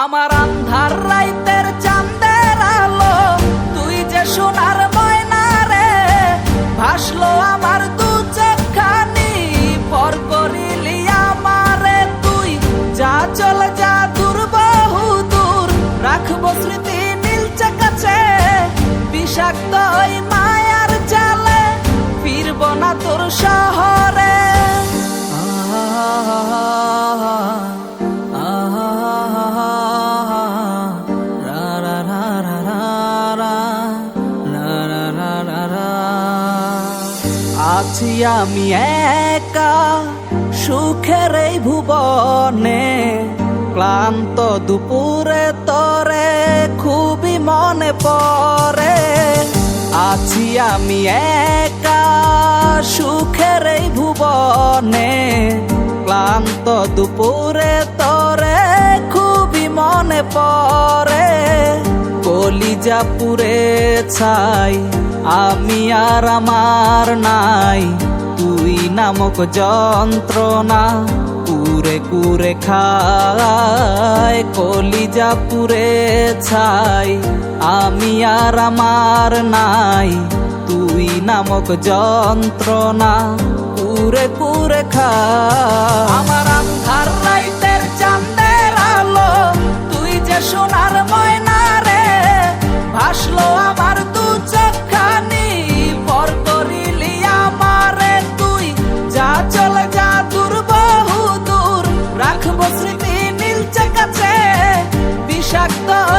আমার আন্ধার রাইতের চাঁদের আলো, তুই যে সোনার ময়না রে, ভাসলো আমার দু চোখখানি, পর করিলি আমারে তুই। যা চল, যা দূর, বহু দূর, রাখব স্মৃতি নীলচে কাছে বিষাক্ত ওই আছি আমি একা সুখের এই ভুবনে, ক্লান্ত দুপুরে তরে খুবই মনে পড়ে। আছি আমি একা সুখের এই ভুবনে, ক্লান্ত দুপুরে যা পুরে ছাই, আমি আর আমার নাই। তুই নামক যন্ত্রণা কুরে কুরে খায়, কলিজা পুরে ছাই, আমি আর আমার নাই। তুই নামক যন্ত্রণা কুরে কুরে খায়। আমার চান্দের আলো, তুই যে সোনার মা বিষাক্ত